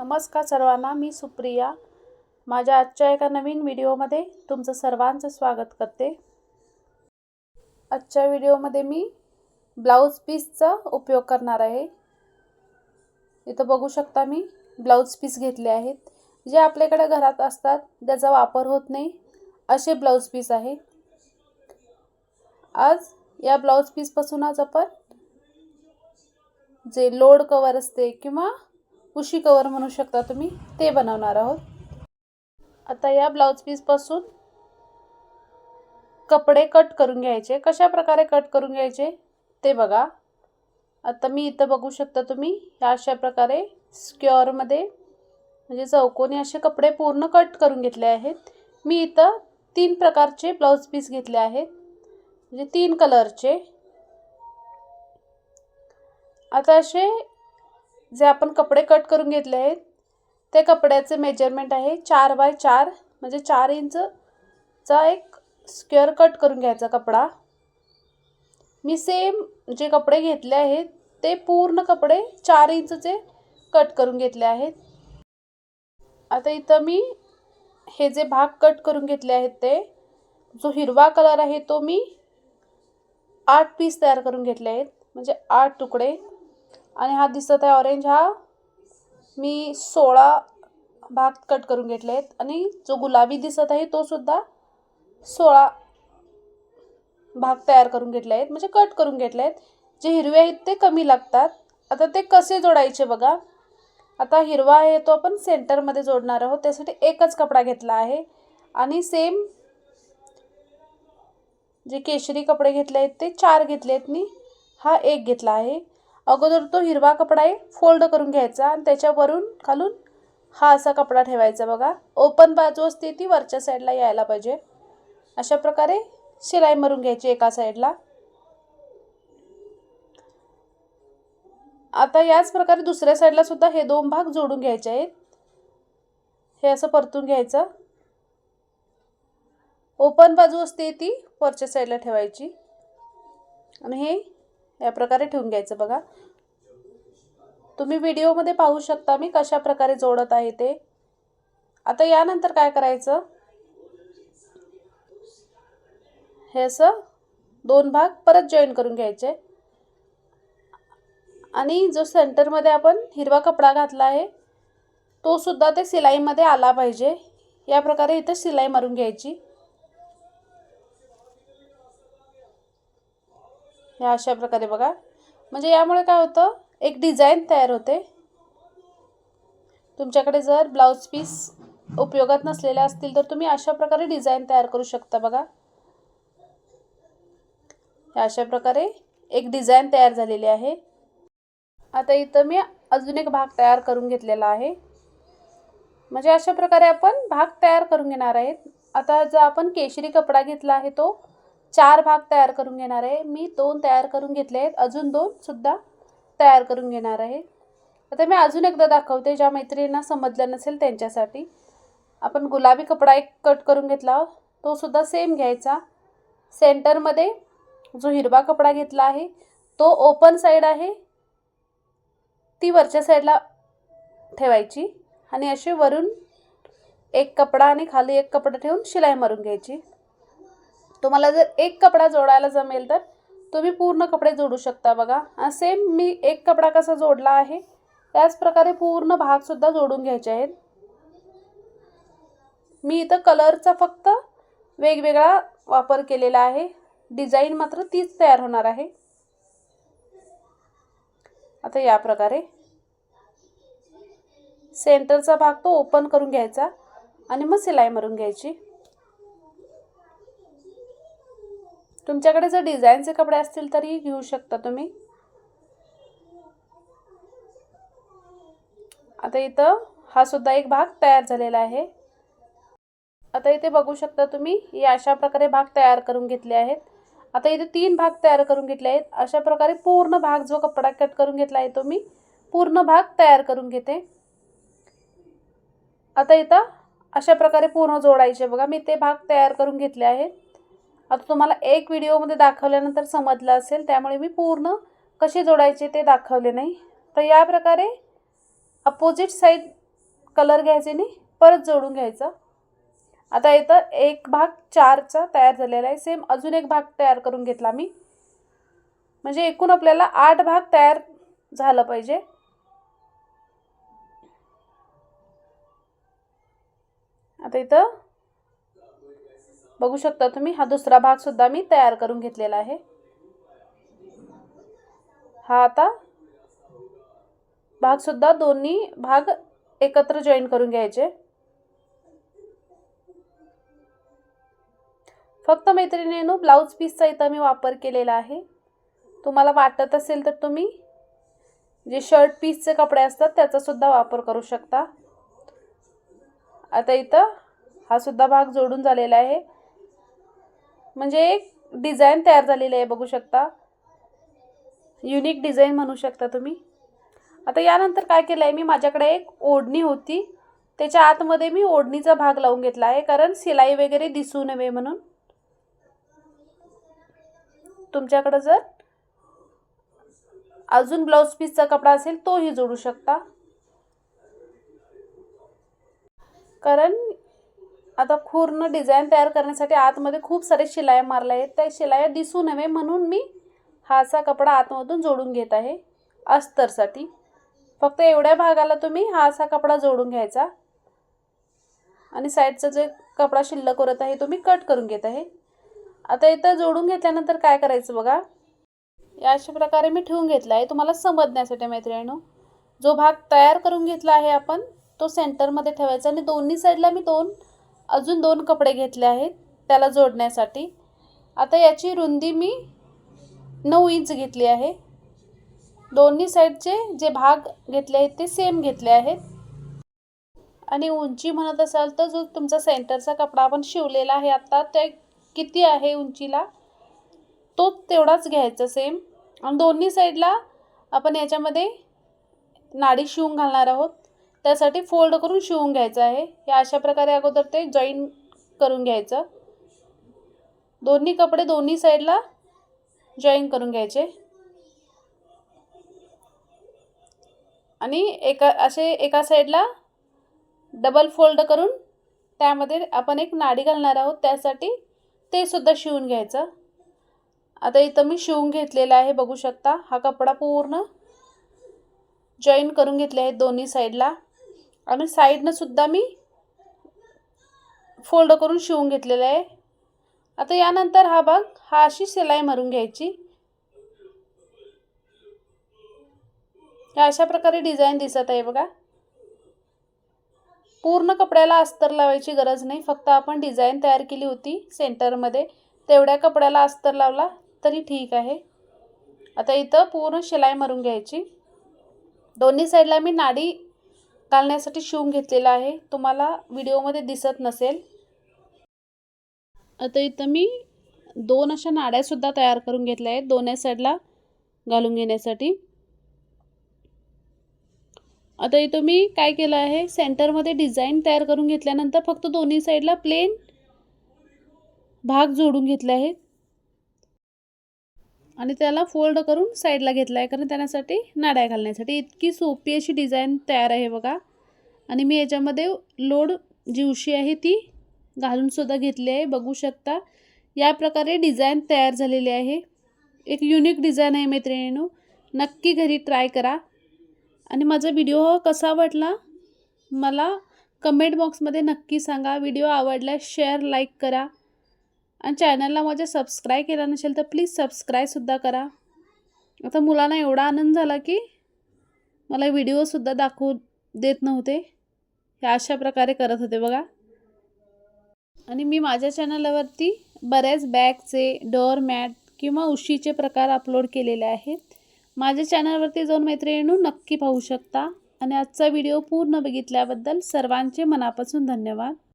नमस्कार सर्वांना मी सुप्रिया. माझ्या आजच्या एका नवीन व्हिडिओमध्ये तुमचं सर्वांचं स्वागत करते. आजच्या व्हिडिओमध्ये मी ब्लाऊज पीसचा उपयोग करणार आहे. इथं बघू शकता मी ब्लाऊज पीस घेतले आहेत. जे आपल्याकडे घरात असतात त्याचा वापर होत नाही असे ब्लाऊज पीस आहे. आज या ब्लाऊज पीसपासूनच आपण जे लोड कवर असते किंवा उशी कवर म्हणू शकता तुम्ही ते बनवणार आहोत. आता या ब्लाऊज पीसपासून कपडे कट करून घ्यायचे. कशा प्रकारे कट करून घ्यायचे ते बघा. आता मी इथं बघू शकता तुम्ही ह्या अशा प्रकारे स्क्युअरमध्ये म्हणजे चौकोनी असे कपडे पूर्ण कट करून घेतले आहेत. मी इथं तीन प्रकारचे ब्लाऊज पीस घेतले आहेत. म्हणजे तीन कलरचे. आता असे जे आपण कपडे कट करून घेतले आहेत ते कपड्याचे मेजरमेंट आहे चार बाय चार म्हणजे चार इंचचा एक स्क्वेअर कट करून घ्यायचा कपडा. मी सेम जे कपडे घेतले आहेत ते पूर्ण कपडे चार इंचचे कट करून घेतले आहेत. आता इथं मी हे जे भाग कट करून घेतले आहेत ते जो हिरवा कलर आहे तो मी आठ पीस तयार करून घेतले आहेत म्हणजे आठ तुकडे. आणि हा दिसत आहे ऑरेंज हा. मी सोळा भाग कट करून घेतले आहेत आणि जो गुलाबी दिसत आहे तो सुद्धा सोळा भाग तयार करून घेतले आहेत म्हणजे कट करून घेतले आहेत जे हिरवे आहेत ते कमी लागतात. आता ते कसे जोडायचे बघा. आता हिरवा आहे तो आपण सेंटरमध्ये जोडणार आहोत. त्यासाठी एकच कपडा घेतला आहे. आणि सेम जे केशरी कपडे घेतले आहेत ते चार घेतले आहेत मी. हा एक घेतला आहे. अगोदर तो हिरवा कपडा आहे फोल्ड करून घ्यायचा आणि त्याच्यावरून खालून हा असा कपडा ठेवायचा बघा. ओपन बाजू असते ती वरच्या साईडला यायला पाहिजे. अशा प्रकारे शिलाई मारून घ्यायची एका साईडला आता याच प्रकारे दुसऱ्या साईडला सुद्धा हे दोन भाग जोडून घ्यायचे आहेत. हे असं परतून घ्यायचं. ओपन बाजू असते ती वरच्या साईडला ठेवायची. आणि हे या प्रकारे ठेवून घ्यायचं बघा. तुम्ही व्हिडिओमध्ये पाहू शकता मी कशा प्रकारे जोडत आहे ते. आता यानंतर काय करायचं? हे असं दोन भाग परत जॉईन करून घ्यायचे. आणि जो सेंटरमध्ये आपण हिरवा कपडा घातला आहे तो सुद्धा ते सिलाईमध्ये आला पाहिजे. या प्रकारे इथं शिलाई मारून घ्यायची. ह्या अशा प्रकारे बघा. म्हणजे यामुळे काय होतं एक डिझाईन तयार होते. तुमच्याकडे जर ब्लाऊज पीस उपयोगात नसलेल्या असतील तर तुम्ही अशा प्रकारे डिझाईन तयार करू शकता बघा. ह्या अशा प्रकारे एक डिझाईन तयार झालेली आहे. आता इथं मी अजून एक भाग तयार करून घेतलेला आहे. म्हणजे अशा प्रकारे आपण भाग तयार करून घेणार आहेत. आता जर आपण केशरी कपडा घेतला आहे तो चार भाग तयार करून घेणार आहे. मी दोन तयार करून घेतले आहेत अजून दोन सुद्धा तयार करून घेणार आहे. आता मी अजून एकदा दाखवते. ज्या मैत्रिणींना समजलं नसेल त्यांच्यासाठी. आपण गुलाबी कपडा एक कट करून घेतला तो सुद्धा सेम घ्यायचा. सेंटरमध्ये जो हिरवा कपडा घेतला आहे तो ओपन साईड आहे. ती वरच्या साईडला ठेवायची. आणि असे वरून एक कपडा आणि खाली एक कपडा ठेवून शिलाई मारून घ्यायची. तुम्हाला जर एक कपडा जोडायला जमेल तर तुम्ही पूर्ण कपडे जोडू शकता बघा. सेम मी एक कपडा कसा जोडला आहे त्याच प्रकारे पूर्ण भागसुद्धा जोडून घ्यायचे आहेत. मी इथं कलरचा फक्त वेगवेगळा वापर केलेला आहे. डिझाईन मात्र तीच तयार होणार आहे. आता या प्रकारे. सेंटरचा भाग तो ओपन करून घ्यायचा आणि मग सिलाई मारून घ्यायची. तुमच्याकडे जर डिझाईनचे कपडे असतील तरी घेऊ शकता तुम्ही. आता इथं हा सुद्धा एक भाग तयार झालेला आहे. आता इथे बघू शकता तुम्ही हे अशा प्रकारे भाग तयार करून घेतले आहेत. आता इथे तीन भाग तयार करून घेतले आहेत. अशा प्रकारे पूर्ण भाग जो कपडा कट करून घेतला आहे तो मी पूर्ण भाग तयार करून घेते. आता इथं अशा प्रकारे पूर्ण जोडायचे बघा. मी ते भाग तयार करून घेतले आहेत. आता तुम्हाला एक व्हिडिओमध्ये दाखवल्यानंतर समजलं असेल त्यामुळे मी पूर्ण कसे जोडायचे ते दाखवले नाही. तर या प्रकारे अपोजिट साईड कलर घ्यायचे नाही परत जोडून घ्यायचं. आता इथं एक भाग चारचा तयार झालेला आहे सेम अजून एक भाग तयार करून घेतला मी. म्हणजे एकूण आपल्याला आठ भाग तयार झालं पाहिजे. आता इथं बघू शकता तुम्ही हा दुसरा भाग सुद्धा मी तयार करून घेतलेला आहे. हा आता भाग सुद्धा दोन्ही भाग एकत्र जॉईन करून घ्यायचे. फक्त मैत्रिणीनो ब्लाऊज पीसचा इथं मी वापर केलेला आहे. तुम्हाला वाटत असेल तर तुम्ही जे शर्ट पीसचे कपडे असतात त्याचा सुद्धा वापर करू शकता. आता इथं हा सुद्धा भाग जोडून झालेला आहे. म्हणजे एक डिझाईन तयार झालेली आहे बघू शकता. युनिक डिझाईन म्हणू शकता तुम्ही. आता यानंतर काय केलं आहे मी माझ्याकडे एक ओढणी होती. त्याच्या आतमध्ये मी ओढणीचा भाग लावून घेतला आहे कारण सिलाई वगैरे दिसू नये म्हणून. तुमच्याकडं जर अजून ब्लाऊज पीसचा कपडा असेल तोही जोडू शकता. कारण आता पूर्ण डिझाईन तयार करण्यासाठी आतमध्ये खूप सारे शिलाया मारल्या आहेत. त्या शिलाया दिसू नये म्हणून मी हा असा कपडा आतमधून जोडून घेत आहे अस्तरसाठी. फक्त एवढ्या भागाला तुम्ही हा असा कपडा जोडून घ्यायचा. आणि साईडचा जे कपडा शिल्लक करत आहे तो मी कट करून घेत आहे. आता इथं जोडून घेतल्यानंतर काय करायचं बघा? या अशा प्रकारे मी ठेवून घेतला आहे. तुम्हाला समजण्यासाठी मैत्रिणीनो जो भाग तयार करून घेतला आहे आपण तो सेंटरमध्ये ठेवायचा आणि दोन्ही साईडला मी दोन अजून दोन कपडे घेतले आहेत त्याला जोडण्यासाठी. आता याची रुंदी मी नऊ इंच घेतली आहे. दोन्ही साईडचे जे भाग घेतले आहेत ते सेम घेतले आहेत. आणि उंची म्हणत असाल तर जो तुमचा सेंटरचा कपडा आपण शिवलेला आहे आत्ता ते किती आहे उंचीला? तो तेवढाच घ्यायचा सेम. आणि दोन्ही साईडला आपण याच्यामध्ये नाडी शिवून घालणार आहोत. त्यासाठी फोल्ड करून शिवून घ्यायचं आहे. या अशा प्रकारे अगोदर ते जॉईन करून घ्यायचं. दोन्ही कपडे दोन्ही साईडला जॉईन करून घ्यायचे. आणि एका असे एका साईडला डबल फोल्ड करून त्यामध्ये आपण एक नाडी घालणार आहोत. त्यासाठी ते सुद्धा शिवून घ्यायचं. आता इथं मी शिवून घेतलेला आहे बघू शकता. हा कपडा पूर्ण जॉईन करून घेतले आहेत दोन्ही साईडला आणि साईडनं सुद्धा मी फोल्ड करून शिवून घेतलेला आहे. आता यानंतर हा भाग हा अशी शिलाई मारून घ्यायची. अशा प्रकारे डिझाईन दिसत आहे बघा. पूर्ण कपड्याला अस्तर लावायची गरज नाही फक्त आपण डिझाईन तयार केली होती सेंटरमध्ये. तेवढ्या कपड्याला अस्तर लावला तरी ठीक आहे. आता इथं पूर्ण शिलाई मारून घ्यायची. दोन्ही साईडला मी नाडी घालण्यासाठी शिवून घेतलेला आहे. तुम्हाला व्हिडिओमध्ये दिसत नसेल. आता इथं मी दोन अशा नाड्यासुद्धा तयार करून घेतल्या आहेत. दोन्ही साईडला घालून घेण्यासाठी. आता इथं मी काय केलं आहे सेंटरमध्ये डिझाईन तयार करून घेतल्यानंतर फक्त दोन्ही साईडला प्लेन भाग जोडून घेतले आहेत. आणि त्याला फोल्ड करून साईडला घेतला आहे कारण त्यासाठी नाड्या घालण्यासाठी. इतकी सोपी अशी डिझाईन तयार आहे बघा. आणि मी याच्यामध्ये लोड जी उशी आहे ती घालूनसुद्धा घेतली आहे बघू शकता. या प्रकारे डिझाईन तयार झालेली आहे. एक युनिक डिझाईन आहे मैत्रिणीनो. नक्की घरी ट्राय करा. आणि माझा व्हिडिओ कसा वाटला मला कमेंट बॉक्समध्ये नक्की सांगा. व्हिडिओ आवडल्यास शेअर लाईक करा. आणि चॅनलला माझ्या सबस्क्राईब केला नसेल तर प्लीज सबस्क्राईबसुद्धा करा. आता मुलांना एवढा आनंद झाला की मला व्हिडिओसुद्धा दाखवू देत नव्हते. हे अशा प्रकारे करत होते बघा. आणि मी माझ्या चॅनलवरती बऱ्याच बॅगचे डोअर मॅट किंवा उशीचे प्रकार अपलोड केलेले आहेत. माझ्या चॅनलवरती जाऊन मैत्रिणींनो नक्की पाहू शकता. आणि आजचा व्हिडिओ पूर्ण बघितल्याबद्दल सर्वांचे मनापासून धन्यवाद.